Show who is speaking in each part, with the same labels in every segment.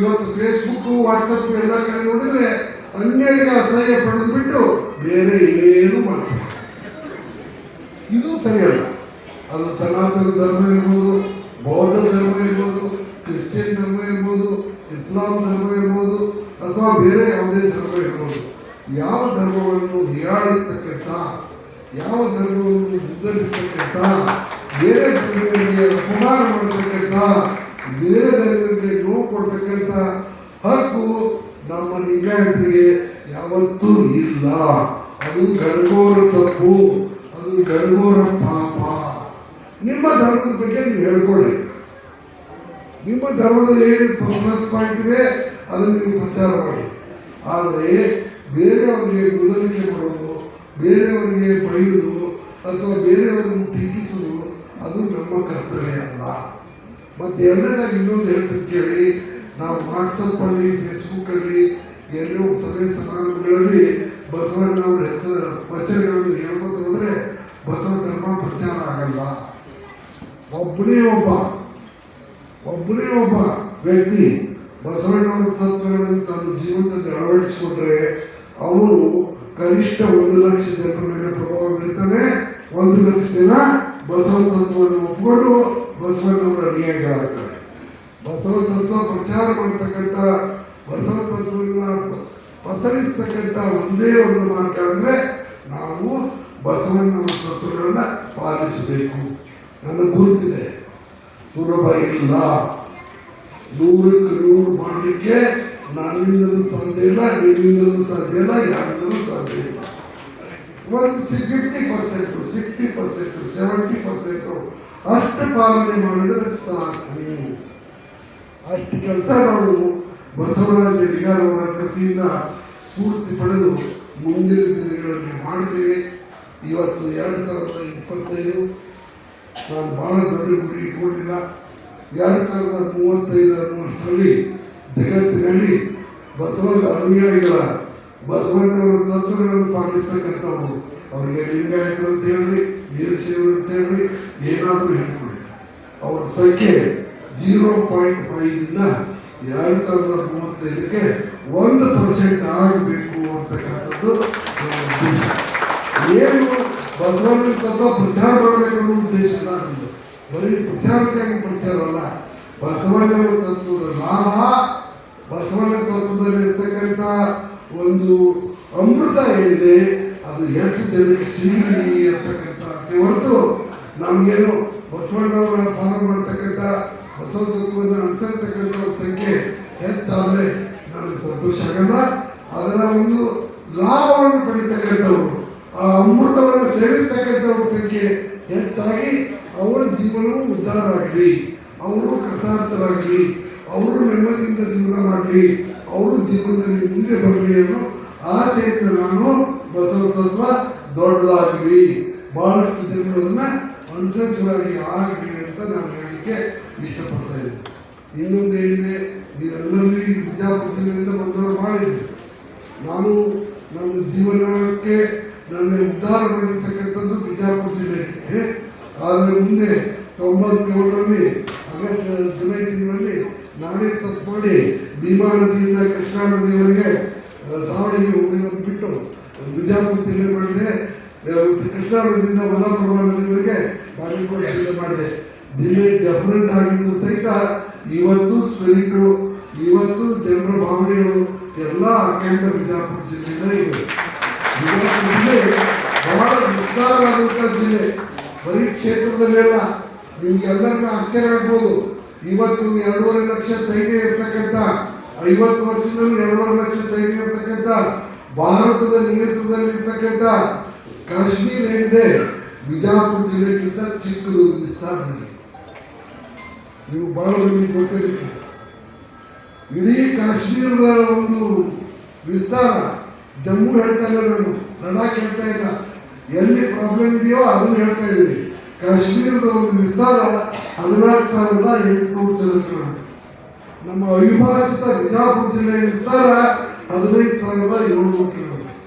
Speaker 1: ಇವತ್ತು Facebook WhatsApp ಎಲ್ಲ ಕಡೆ ನೋಡಿದ್ರೆ ಅನ್ಯರಿಗೆ ಅಸಹ್ಯ ಪಡೆದು ಬಿಟ್ಟು ಬೇರೆ ಏನು ಮಾಡ್ತಾರೆ ಇದು ಸರಿಯಲ್ಲ. ಅದು ಸನಾತನ ಧರ್ಮ ಇರ್ಬೋದು, ಬೌದ್ಧ ಧರ್ಮ ಇರ್ಬೋದು, ಕ್ರಿಶ್ಚಿಯನ್ ಧರ್ಮ ಇರ್ಬೋದು, ಇಸ್ಲಾಂ ಧರ್ಮ ಇರ್ಬೋದು, ಅಥವಾ ಬೇರೆ ಯಾವುದೇ ಧರ್ಮ ಇರ್ಬೋದು, ಯಾವ ಧರ್ಮವನ್ನು ಹೀಯಾಳಿಸ್ತಕ್ಕಂಥ ಯಾವ ಧರ್ಮವನ್ನು ಉದ್ಧರಿಸ್ತಕ್ಕಂಥ ಬೇರೆ ಧರ್ಮಗಳಿಗೆ ಅಪಮಾನ ಮಾಡತಕ್ಕಂಥ ಬೇರೆ ನೋವು ಕೊಡ್ತಕ್ಕಂಥ ಹಕ್ಕು ನಮ್ಮ ಲಿಂಗಾಯತರಿಗೆ ಯಾವತ್ತೂ ಇಲ್ಲ. ಅದು ಗಡಗೋರ ತಪ್ಪು, ಅದು ಗಡಗೋರ ಪಾಪ. ನಿಮ್ಮ ಧರ್ಮದ ಬಗ್ಗೆ ನೀವು ಹೇಳ್ಕೊಳ್ಳಿ. ನಿಮ್ಮ ಧರ್ಮದ ಏನು ಪ್ಲಸ್ ಪಾಯಿಂಟ್ ಇದೆ ಅದನ್ನು ನೀವು ಪ್ರಚಾರ ಮಾಡಿ. ಆದರೆ ಬೇರೆಯವರಿಗೆ ಗುಣಲಿಕೆ ಮಾಡೋದು ಬೇರೆಯವರಿಗೆ ಬೈಯೋದು ಅಥವಾ ಬೇರೆಯವರನ್ನು ಟೀಕಿಸೋದು ಅದು ನಮ್ಮ ಕರ್ತವ್ಯ ಅಲ್ಲ. ಮತ್ತೆ ಎರಡನೇದಾಗಿ ಇನ್ನೊಂದು ಹೇಳ್ತೀನಿ ಕೇಳಿ ನಾವು ವಾಟ್ಸಪ್ ಅಲ್ಲಿ ಫೇಸ್ಬುಕ್ ಅಲ್ಲಿ, ಎಲ್ಲೋ ಸಭೆ ಸಮಾರಂಭಗಳಲ್ಲಿ ಬಸವಣ್ಣ ಅವರ ಹೆಸರು, ವಚನಗಳನ್ನು ಹೇಳ್ಬೋದು ಹೋದ್ರೆ ಬಸವ ಧರ್ಮ ಪ್ರಚಾರ ಆಗಲ್ಲ. ಒಬ್ಬನೇ ಒಬ್ಬ ಒಬ್ಬನೇ ಒಬ್ಬ ವ್ಯಕ್ತಿ ಬಸವಣ್ಣವರ ತತ್ವಗಳನ್ನು ತನ್ನ ಜೀವನದಲ್ಲಿ ಅಳವಡಿಸಿಕೊಂಡ್ರೆ ಅವರು ಕನಿಷ್ಠ ಒಂದು ಲಕ್ಷ ಜನರ ಮೇಲೆ ಪ್ರಭಾವ ಬೀರ್ತಾನೆ. ಒಂದು ಲಕ್ಷ ಜನ ಬಸವ ತತ್ವವನ್ನು ಒಪ್ಪಿಕೊಂಡು ಬಸವಣ್ಣವರ ಅನುಯಾಯಿಗಳಾಗ್ತಾರೆ ಬಸವ ತತ್ವ ಪ್ರಚಾರ ಮಾಡ್ತಕ್ಕಂಥ ಬಸವ ತತ್ವವನ್ನು ಪಸರಿಸ್ತಕ್ಕಂಥ ಒಂದೇ ಒಂದು ಮಾರ್ಗ ಅಂದರೆ ನಾವು ಬಸವಣ್ಣವರ ತತ್ವಗಳನ್ನ ಪಾಲಿಸಬೇಕು. ನನ್ನ ಗುರುತಿದೆ, ಸುಲಭ ಇಲ್ಲ. ನೂರಕ್ಕೆ ನೂರು ಮಾಡಲಿಕ್ಕೆ ನನ್ನಿಂದಲೂ ಸಾಧ್ಯ ಇಲ್ಲ, ನಿನ್ನಿಂದಲೂ ಸಾಧ್ಯ ಇಲ್ಲ, ಯಾರಿಂದಲೂ ಸಾಧ್ಯ ಇಲ್ಲ. ಒಂದು fifty percent sixty percent seventy percent ಅಷ್ಟು ಪಾಲನೆ ಮಾಡಿದರೆ ಸಾಕು. ಅಷ್ಟು ಕೆಲಸ ನಾವು ಬಸವರಾಜ ಅವರ ಕೃತಿಯಿಂದ ಸ್ಫೂರ್ತಿ ಪಡೆದು ಮುಂದಿನ ದಿನಗಳಲ್ಲಿ ಮಾಡಿದ್ದೇವೆ. ಇವತ್ತು ಎರಡು ಸಾವಿರದ ಇಪ್ಪತ್ತೈದು ನಾನು ಭಾಳ ದೊಡ್ಡ ಗುರಿ ಇಟ್ಕೊಂಡಿಲ್ಲ. ಎರಡು ಸಾವಿರದ ಮೂವತ್ತೈದು ಅನ್ನುವಷ್ಟರಲ್ಲಿ ಜಗತ್ತಿನಲ್ಲಿ ಬಸವರಾಜ ಅನುಯಾಯಿಗಳ ಬಸವಣ್ಣವರ ತತ್ವಗಳನ್ನು ಪಾಲಿಸ್ತಕ್ಕಂಥವ್ರು ಅವರಿಗೆ ಲಿಂಗಾಯತರು ಅಂತ ಹೇಳ್ರಿ, ವೀರಶೈವರು ಅಂತ ಹೇಳಿ ಏನಾದರೂ ಹೇಳ್ಕೊಳ್ಳಿ ಅವರ ಸಂಖ್ಯೆ ಜೀರೋ ಪಾಯಿಂಟ್ ಫೈವಿಂದ ಎರಡು ಸಾವಿರದ ಮೂವತ್ತೈದಕ್ಕೆ ಒಂದು ಪರ್ಸೆಂಟ್ ಆಗಬೇಕು ಅಂತಕ್ಕಂಥದ್ದು ಏನು ಬಸವಣ್ಣ ತತ್ವ ಪ್ರಚಾರ ಮಾಡಬೇಕು ಉದ್ದೇಶ ನಮ್ಮದು ಬರೀ ಪ್ರಚಾರಕ್ಕಾಗಿ ಪ್ರಚಾರ ಅಲ್ಲ. ಬಸವಣ್ಣನ ತತ್ವದ ಲಾಭ ಬಸವಣ್ಣ ತತ್ವದಲ್ಲಿ ಇರ್ತಕ್ಕಂಥ ಒಂದು ಅಮೃತ ಏನಿದೆ ಅದು ಎಷ್ಟು ಜನಕ್ಕೆ ಸಿಗಲಿ ಅಂತಕ್ಕಂಥ ಆಸೆ ಹೊರತು ನಮಗೇನು ಬಸವಣ್ಣವರ ಪಾಲನೆ ಮಾಡ್ತಕ್ಕಂಥ ಬಸವ ತತ್ವವನ್ನು ಅನುಸರಿಸ್ತಕ್ಕಂಥ ಸಂಖ್ಯೆ ಹೆಚ್ಚಾದರೆ ನನಗೆ ಸಂತೋಷ. ಆಗಲ್ಲ ಅದರ ಒಂದು ಲಾಭವನ್ನು ಪಡಿತಕ್ಕಂಥವ್ರು, ಆ ಅಮೃತವನ್ನು ಸೇವಿಸ್ತಕ್ಕಂಥವ್ರ ಸಂಖ್ಯೆ ಹೆಚ್ಚಾಗಿ ಅವರ ಜೀವನವು ಉದ್ಧಾರ ಆಗಲಿ, ಅವರು ಕೃತಾರ್ಥರಾಗಲಿ ಅವರು ನೆಮ್ಮದಿಯಿಂದ ಜೀವನ ಮಾಡಲಿ ಅವರು ಜೀವನದಲ್ಲಿ ಮುಂದೆ ಬರಲಿ ಅನ್ನೋ ಆಸೆಯಿಂದ ನಾನು ಬಸವ ತತ್ವ ದೊಡ್ಡದಾಗಲಿ. ಬಹಳಷ್ಟು ಜನಗಳನ್ನ ಅನುಸರಿಸುವಾಗಿ ಆಗಲಿ ಅಂತ ನಾನು ಹೇಳಲಿಕ್ಕೆ ಇಷ್ಟಪಡ್ತಾ ಇದ್ದೀನಿ ಇನ್ನೊಂದು ಏನಿದೆ ನೀವೆಲ್ಲರಲ್ಲಿ ಬಿಜಾಪುರ ಜಿಲ್ಲೆಯಿಂದ ಬಂದವರು ಮಾಡಿದ್ದೆ ನಾನು ನನ್ನ ಜೀವನಕ್ಕೆ ನನ್ನ ಉದ್ಧಾರ ಮಾಡಿರ್ತಕ್ಕಂಥದ್ದು ಬಿಜಾಪುರ ಜಿಲ್ಲೆಗೆ. ಆದರೆ ಮುಂದೆ ತೊಂಬತ್ತೇಳರಲ್ಲಿ ಆಗಸ್ಟ್ ಜುಲೈ ತಿಂಗಳಲ್ಲಿ ನಾನೇ ತಪ್ಪು ಮಾಡಿ ಭೀಮಾ ನದಿಯಿಂದ ಕೃಷ್ಣಾ ನದಿಯವರೆಗೆ ಸಾವಳಿಗೆ ಉಳಿಯೋದು ಬಿಟ್ಟು ಬಿಜಾಪುರ ಜಿಲ್ಲೆ ಮಾಡಿದೆ ಕೃಷ್ಣಾ ನದಿಯಿಂದ ಮಲ್ಲಾಪುರ ನದಿಯವರೆಗೆ ಬಾಗಲಕೋಟೆ ಮಾಡಿದೆ. ಜಿಲ್ಲೆ ಡೆಫರೆಂಟ್ ಆಗಿದ್ದು ಸಹಿತ ಇವತ್ತು ಸ್ಪಿರಿಟು, ಇವತ್ತು ಜನರ ಭಾವನೆಗಳು ಎಲ್ಲ ಅಖಂಡ ಬಿಜಾಪುರ ಜಿಲ್ಲೆಯಿಂದ ಇವೆ. ಜಿಲ್ಲೆ ಬಹಳ ವಿಸ್ತಾರವಾದಂಥ ಜಿಲ್ಲೆ. ಬರೀ ಕ್ಷೇತ್ರದಲ್ಲೆಲ್ಲ ನಿಮ್ಗೆಲ್ಲರಿಗೂ ಆಶ್ಚರ್ಯ ಆಗ್ಬೋದು. ಇವತ್ತು ಎರಡೂವರೆ ಲಕ್ಷ ಸೈನ್ಯ ಇರ್ತಕ್ಕಂಥ, ಐವತ್ತು ವರ್ಷದಲ್ಲಿ ಎರಡೂವರೆ ಲಕ್ಷ ಸೈನ್ಯ ಇರ್ತಕ್ಕಂಥ, ಭಾರತದ ನೇತೃತ್ವದಲ್ಲಿ ಇರ್ತಕ್ಕಂಥ ಕಾಶ್ಮೀರ ಏನಿದೆ, ಬಿಜಾಪುರ ಜಿಲ್ಲೆಗಿಂತ ಚಿಕ್ಕದು ವಿಸ್ತಾರದಲ್ಲಿ ನೀವು ಬಹಳ ಮಂದಿ ಗೊತ್ತಿರಲಿಕ್ಕೆ ಇಡೀ ಕಾಶ್ಮೀರದ ಒಂದು ವಿಸ್ತಾರ, ಜಮ್ಮು ಹೇಳ್ತಾ ಇಲ್ಲ ನಾನು, ಲಡಾಖ್ ಹೇಳ್ತಾ ಇಲ್ಲ. ಎಲ್ಲಿ ಪ್ರಾಬ್ಲಮ್ ಇದೆಯೋ ಅದನ್ನು ಹೇಳ್ತಾ ಇದ್ದೀನಿ ಕಾಶ್ಮೀರದ ಒಂದು ವಿಸ್ತಾರ ಹದಿನಾಲ್ಕು ಸಾವಿರದ ಎಂಟುನೂರು ಚದರ ಕಿಲೋಮೀಟರ್ ನಮ್ಮ ಅವಿಭಾಜಿತ ಬಿಜಾಪುರ ಜಿಲ್ಲೆಯ ವಿಸ್ತಾರ ಹದಿನೈದು ಸಾವಿರದ ಏಳ್ನೂರು ಕಿಲೋಮೀಟರ್.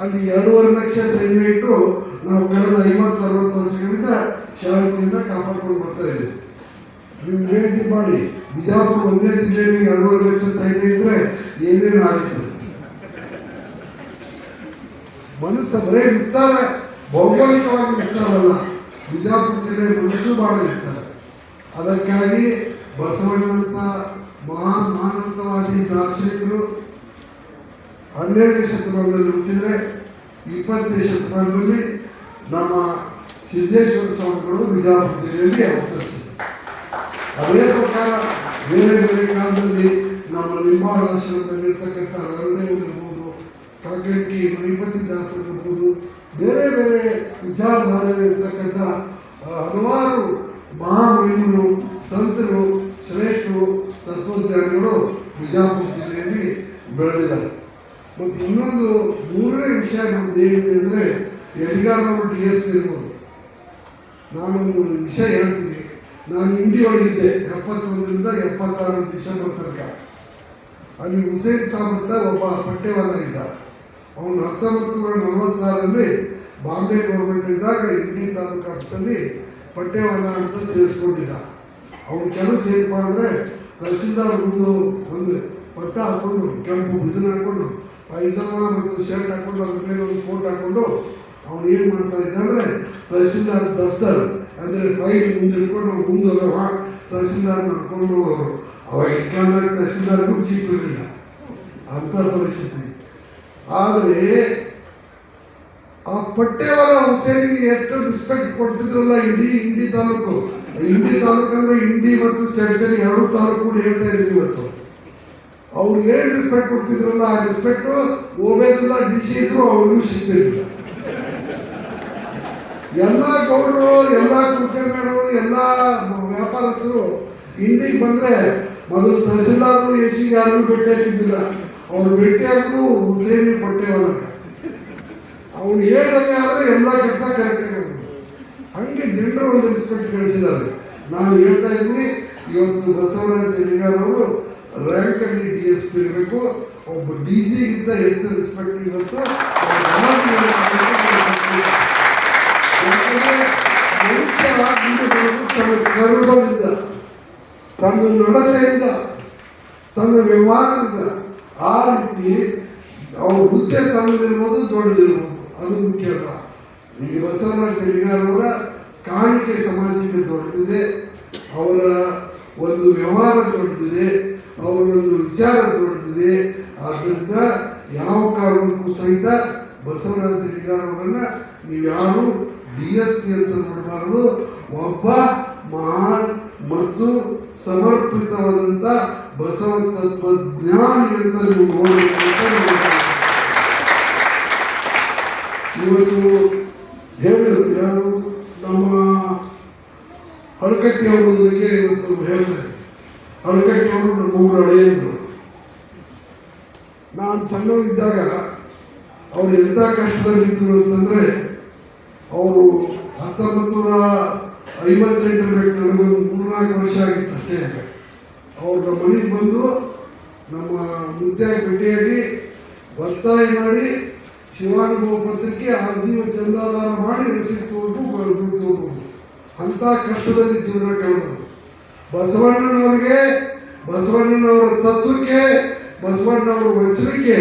Speaker 1: ಅಲ್ಲಿ ಎರಡೂವರೆ ಲಕ್ಷ ಇಟ್ಟು ನಾವು ಕಳೆದ ಐವತ್ತು, ಅರವತ್ತು ವರ್ಷಗಳಿಂದ ಶಾಂತಿಯಿಂದ ಕಾಪಾಡ್ಕೊಂಡು ಬರ್ತಾ ಇದ್ದೀವಿ. ನೀವು ಇಮೇಜಿನ್ ಮಾಡಿ, ಬಿಜಾಪುರ ಒಂದೇ ಜಿಲ್ಲೆಯಲ್ಲಿ ಎರಡೂವರೆ ಲಕ್ಷ ಸೈನ್ಯ ಇದ್ರೆ ಏನೇನು ಆಗುತ್ತೆ? ಮನಸ್ಸು ಬರೇ ವಿಸ್ತಾರ. ಭೌಗೋಳಿಕವಾಗಿ ಇಷ್ಟವಲ್ಲ ಬಿಜಾಪುರ ಜಿಲ್ಲೆ ಮನಸ್ಸು ಬಹಳ ವಿಸ್ತಾರ ಅದಕ್ಕಾಗಿ ಬಸವಣ್ಣಂತ ಮಹಾನ್ ಮಾನವತಾವಾದಿ ದಾರ್ಶನಿಕರು ಹನ್ನೆರಡನೇ ಶತಮಾನದಲ್ಲಿ ಹುಟ್ಟಿದರೆ ಇಪ್ಪತ್ತನೇ ಶತಮಾನದಲ್ಲಿ ನಮ್ಮ ಸಿದ್ದೇಶ್ವರ ಸ್ವಾಮಿಗಳು ಬಿಜಾಪುರ ಜಿಲ್ಲೆಯಲ್ಲಿ ಅವತರಿಸಿದರು. ಅದೇ ಪ್ರಕಾರ ಬೇರೆ ಬೇರೆ ಕಾಲದಲ್ಲಿ ನಮ್ಮ ನಿರ್ಮಾಣ ಆಶ್ರಮದಲ್ಲಿರ್ತಕ್ಕಂಥ ಇರ್ಬೋದು ಕಾಕಟ್ಟಿ ಮಣಿಪತಿ ದಾಸರಿರ್ಬೋದು ಬೇರೆ ಬೇರೆ ವಿಚಾರಧಾರೆಯಲ್ಲಿರ್ತಕ್ಕಂಥ ಹಲವಾರು ಮಹಾಮಹಿಮರು ಸಂತರು, ಶ್ರೇಷ್ಠರು, ತತ್ವಜ್ಞಾನಿಗಳು ಬಿಜಾಪುರ ಜಿಲ್ಲೆಯಲ್ಲಿ ಬೆಳೆದಿದ್ದಾರೆ. ಮತ್ತು ಇನ್ನೊಂದು ಮೂರನೇ ವಿಷಯ ನಮ್ಮದು ಏನಿದೆ ಅಂದರೆ ಎಲ್ಲಿಗಾರವರು ಡಿ ಎಸ್ ಪಿ ಇರ್ಬೋದು. ನಾನೊಂದು ವಿಷಯ ಹೇಳ್ತೀನಿ. ನಾನು ಇಂಡಿಯೊಳಗಿದ್ದೆ, ಎಪ್ಪತ್ತೊಂದರಿಂದ ಎಪ್ಪತ್ತಾರು ಡಿಸೆಂಬರ್ ತನಕ. ಅಲ್ಲಿ ಹುಸೇನ್ ಸಾಬ್ ಅಂತ ಒಬ್ಬ ಪಠ್ಯವಾದ ಇದ್ದ. ಅವನು ಹತ್ತೊಂಬತ್ತು ನೂರ ನಲವತ್ತಾರರಲ್ಲಿ ಬಾಂಬೆ ಗೌರ್ಮೆಂಟ್ ಇದ್ದಾಗ ಇಡ್ಲಿ ತಾಲೂಕು ಆಫೀಸಲ್ಲಿ ಪಠ್ಯವನ್ನ ಅಂತ ಸೇರಿಸ್ಕೊಂಡಿದ್ದ. ಅವನ ಕೆಲಸ ಏನಪ್ಪ ಅಂದರೆ ತಹಸೀಲ್ದಾರ್ ಒಂದು ಒಂದು ಪಟ್ಟ ಹಾಕೊಂಡು, ಕೆಂಪು ಬಿದಿನ ಹಾಕೊಂಡು, ಪೈಜಾಮ ಮತ್ತು ಶರ್ಟ್ ಹಾಕೊಂಡು, ಅದ್ರ ಮೇಲೆ ಒಂದು ಕೋಟ್ ಹಾಕೊಂಡು ಅವನು ಏನು ಮಾಡ್ತಾ ಇದ್ದ ಅಂದರೆ ತಹಸೀಲ್ದಾರ್ ದಫ್ತರ್ ಅಂದರೆ ಫೈಲ್ ಮುಂದೆ ಇಟ್ಕೊಂಡು ಮುಂದೆ ತಹಸೀಲ್ದಾರ್ ನಡ್ಕೊಂಡು ಹೋಗೋರು. ಅವಾಗ ತಹಸೀಲ್ದಾರ್ಗೂ ಚೀಪ್ ಇರಲಿಲ್ಲ. ಅಂಥ ಪರಿಸ್ಥಿತಿ. ಆದರೆ, ಆ ಪಟ್ಟೆವರ ಹುಸೇನಿಗೆ ಎಷ್ಟು ರೆಸ್ಪೆಕ್ಟ್ ಕೊಡ್ತಿದ್ರಲ್ಲ ಇಡೀ ಇಂಡಿ ತಾಲೂಕು. ಇಂಡಿ ತಾಲೂಕು ಅಂದ್ರೆ ಇಂಡಿ ಮತ್ತು ಚರ್ಚರಿ ಎರಡು ತಾಲೂಕು ಕೂಡ ಹೇಳ್ತಾ ಇದ್ದೀವಿ ಇವತ್ತು. ಅವ್ರು ಏನು ರೆಸ್ಪೆಕ್ಟ್ ಕೊಡ್ತಿದ್ರಲ್ಲ, ಆ ರೆಸ್ಪೆಕ್ಟು ಓಬೇಸುಲ್ಲ ಡಿ ಸಿ ಇದ್ರು ಅವ್ರಿಗೂ ಸಿಗ್ತಿದ್ರು ಎಲ್ಲ ಗೌಡರು, ಎಲ್ಲ ಕುಲಕರ್ಣಿಯರು ಎಲ್ಲ ವ್ಯಾಪಾರಸ್ಥರು ಇಂಡಿಗೆ ಬಂದ್ರೆ ಮೊದಲು ತಹಸೀಲ್ದಾರರು ಎ ಸಿ ಯಾರು ಭೇಟಿ ಹಾಕಿದ್ದಿಲ್ಲ ಬಿಟ್ಟೆ ಭೇಟಿ ಹಾಕೋದು ಹುಸೇನಿ ಪಟ್ಟೆವಲ್ಲ ಅವನು ಆದರೆ ಎಲ್ಲ ಕೆಲಸ ಕರೆಕ್ಟ್ ಹಂಗೆ ಜನರು ಒಂದು ರೆಸ್ಪೆಕ್ಟ್ ಕಳಿಸಿದ್ದಾರೆ. ನಾನು ಹೇಳ್ತಾ ಇದ್ದೀನಿ, ಇವತ್ತು ಬಸವರಾಜ ಅವರು ರ್ಯಾಂಕ್ ಅಲ್ಲಿ ಡಿ ಎಸ್ ಪಿ ಇರಬೇಕು. ಒಬ್ಬ ಡಿ ಜಿಗಿಂತ ಹೆಚ್ಚು ರೆಸ್ಪೆಕ್ಟ್ ಇವತ್ತು ತನ್ನ ನಡತೆಯಿಂದ, ತನ್ನ ವ್ಯವಹಾರದಿಂದ ಆ ರೀತಿ ಅವ್ರ ಹುದ್ದೆ ಸಣ್ಣದಿರ್ಬೋದು ದೊಡ್ಡದಿರ್ಬೋದು. ಅದು ಮುಖ್ಯ ಅಲ್ಲ. ಈಗ ಬಸವರಾಜ ಅವರ ಕಾಣಿಕೆ ಸಮಾಜಕ್ಕೆ ದೊಡ್ಡದಿದೆ. ಅವರ ಒಂದು ವ್ಯವಹಾರ ದೊಡ್ಡದಿದೆ. ಅವರೊಂದು ವಿಚಾರ ದೊಡ್ಡದಿದೆ. ಆದ್ದರಿಂದ ಯಾವ ಕಾರಣಕ್ಕೂ ಸಹಿತ ಬಸವರಾಜ ಅವರನ್ನ ನೀವು ಯಾರು ಡಿ ಎಸ್ ಪಿ ಅಂತ ನೋಡಬಾರದು. ಒಬ್ಬ ಮಹಾನ್ ಮತ್ತು ಸಮರ್ಪಿತವಾದಂಥ ಬಸವ ತತ್ವಜ್ಞಾನಿ ಅಂತ ನೀವು ನೋಡಬೇಕು ಅಂತ ಇವತ್ತು ಹೇಳಿದರು ಯಾರು? ನಮ್ಮ ಅಳಕಟ್ಟಿಯವರೊಂದಿಗೆ ಇವತ್ತು ಹೇಳ್ತಾರೆ ಅಳಕಟ್ಟಿಯವರು ನಮ್ಮ ಊರ ಹಳೆಯರು ನಾನು ಸಣ್ಣವರಿದ್ದಾಗ ಅವ್ರು ಎಂಥ ಕಷ್ಟದಲ್ಲಿದ್ದರು ಅಂತಂದರೆ ಅವರು ಹತ್ತೊಂಬತ್ತು ನೂರ ನನಗೆ ಮೂರ್ನಾಲ್ಕು ವರ್ಷ ಆಗಿತ್ತು ಅಷ್ಟೇ. ಅವ್ರು ಮನೆಗೆ ಬಂದು ನಮ್ಮ ಮುದ್ದೆ ಪೇಟೆಯಲ್ಲಿ ಒತ್ತಾಯ ಮಾಡಿ ಶಿವಾನುಭವ ಪತ್ರಿಕೆ ಅರ್ಜಿ ಚಂದಾದಾರ ಮಾಡಿ ರಸೀದಿ ತಗೊಂಡು ದುಡ್ಡು ಅಂಥ ಕಷ್ಟದಲ್ಲಿ ಜೀವನ ಕಳೆದರು. ಬಸವಣ್ಣನವರಿಗೆ, ಬಸವಣ್ಣನವರ ತತ್ವಕ್ಕೆ, ಬಸವಣ್ಣನವರ ವಚನಕ್ಕೆ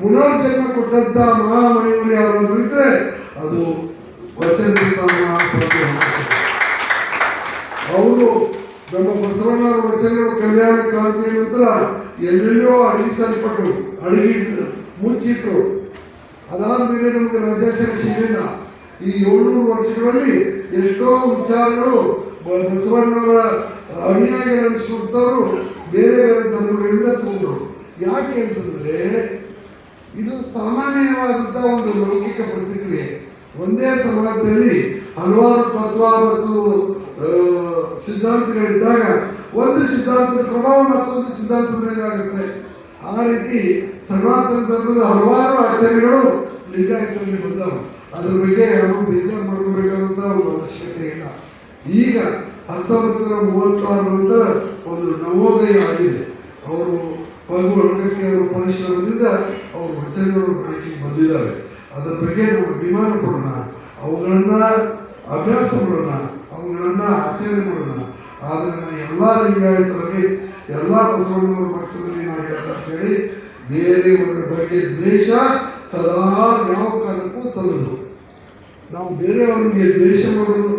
Speaker 1: ಪುನರ್ಜನ್ಮ ಕೊಟ್ಟಂತ ಮಹಾಮಹಿಮರು ಯಾರಾದರೂ ಅದು ವಚನ ಅವರು ನಮ್ಮ ಬಸವಣ್ಣವರ ವಚನಗಳು ಕಲ್ಯಾಣ ಕ್ರಾಂತಿಯ ನಂತರ ಎಲ್ಲೆಲ್ಲೋ ಅಡಗಿಸಲ್ಪಟ್ಟರು ಅಡಗಿಟ್ಟು ಅದಾದ ಮೇಲೆ ನಮಗೆ ರಜಾಶನ ಸಿಗಲಿಲ್ಲ ಈ ಏಳ್ನೂರು ವರ್ಷಗಳಲ್ಲಿ ಎಷ್ಟೋ ವಿಚಾರಗಳು ಬಸವಣ್ಣವರ ಸುತ್ತವರು ಬೇರೆ ಬೇರೆ ಧರ್ಮಗಳಿಂದ ತಗೊಂಡ್ರು ಯಾಕೆ ಅಂತಂದ್ರೆ, ಇದು ಸಾಮಾನ್ಯವಾದಂಥ ಒಂದು ಲೌಕಿಕ ಪ್ರತಿಕ್ರಿಯೆ. ಒಂದೇ ಸಮಾಜದಲ್ಲಿ ಹಲವಾರು ತತ್ವ ಮತ್ತು ಸಿದ್ಧಾಂತಗಳಿದ್ದಾಗ ಒಂದು ಸಿದ್ಧಾಂತದ ಪ್ರಭಾವ ಮತ್ತೊಂದು ಸಿದ್ಧಾಂತದ ಮೇಲೆ ಆಗುತ್ತೆ ಆ ರೀತಿ ಸನಾತನ ಧರ್ಮದ ಹಲವಾರು ಆಚಾರ್ಯಗಳು ಲಿಂಗಾಯತರಲ್ಲಿ ಬಂದವು. ಅದರ ಬಗ್ಗೆ ನಾವು ಬೇಜಾರು ಮಾಡ್ಕೋಬೇಕಾದಂಥ ಒಂದು ಅವಶ್ಯಕತೆ ಇಲ್ಲ. ಈಗ ಹತ್ತೊಂಬತ್ತು ನೂರ ಮೂವತ್ತಾರರಿಂದ ಒಂದು ನವೋದಯ ಆಗಿದೆ. ಅವರು ಪಗು ಅವರು ಪರಿಶ್ರಮದಿಂದ ಅವರು ವಚನಗಳು ಬೆಳಕಿಗೆ ಬಂದಿದ್ದಾರೆ ಅದರ ಬಗ್ಗೆ ನಾವು ಅಭಿಮಾನ ಕೊಡೋಣ. ಅವುಗಳನ್ನು ಅಭ್ಯಾಸ ಮಾಡೋಣ. ಅವುಗಳನ್ನು ಆಚರಣೆ ಮಾಡೋಣ. ಆದರೆ ನಾನು ಎಲ್ಲ ಲಿಂಗಾಯತರಲ್ಲಿ, ಎಲ್ಲ ಬಸವಣ್ಣವರ ಪಕ್ಷದಲ್ಲಿ ನಾನು ಹೇಳ್ತಾ ಹೇಳಿ ಬೇರೆಯವರ ಬಗ್ಗೆ ದ್ವೇಷ ಸದಾ ಯಾವ ಕಾಲಕ್ಕೂ ಸಲ್ಲದು ನಾವು ಬೇರೆಯವರಿಗೆ ದ್ವೇಷ ಮಾಡೋದು